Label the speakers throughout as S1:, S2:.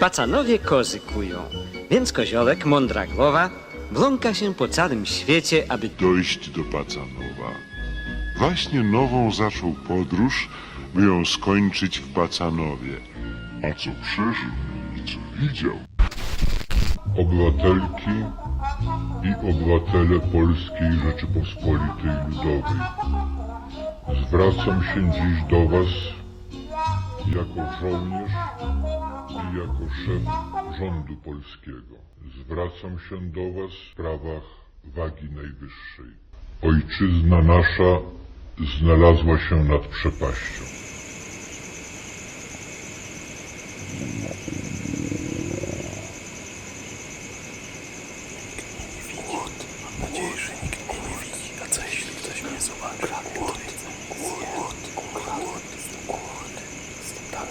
S1: Pacanowie kozy kują, więc koziołek, mądra głowa, bląka się po całym świecie, aby
S2: dojść do Pacanowa. Właśnie nową zaczął podróż, by ją skończyć w Pacanowie. A co przeżył i co widział?
S3: obywatelki i obywatele Polskiej Rzeczypospolitej Ludowej. Zwracam się dziś do Was jako żołnierz i jako szef rządu polskiego. Zwracam się do Was w sprawach wagi najwyższej. Ojczyzna nasza znalazła się nad przepaścią.
S4: Mam nadzieję, że nikt mnie nie widzi. A co jeśli ktoś mnie zobaczy?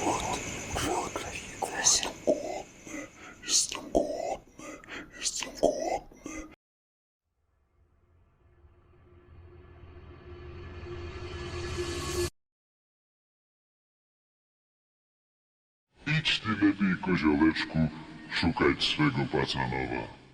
S4: голодный, голодный, голодный, голодный, если голодный, если голодный.
S2: Idź ty lepiej, koziołeczku, szukać swego pacanowa.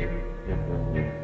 S2: Yeah, yeah.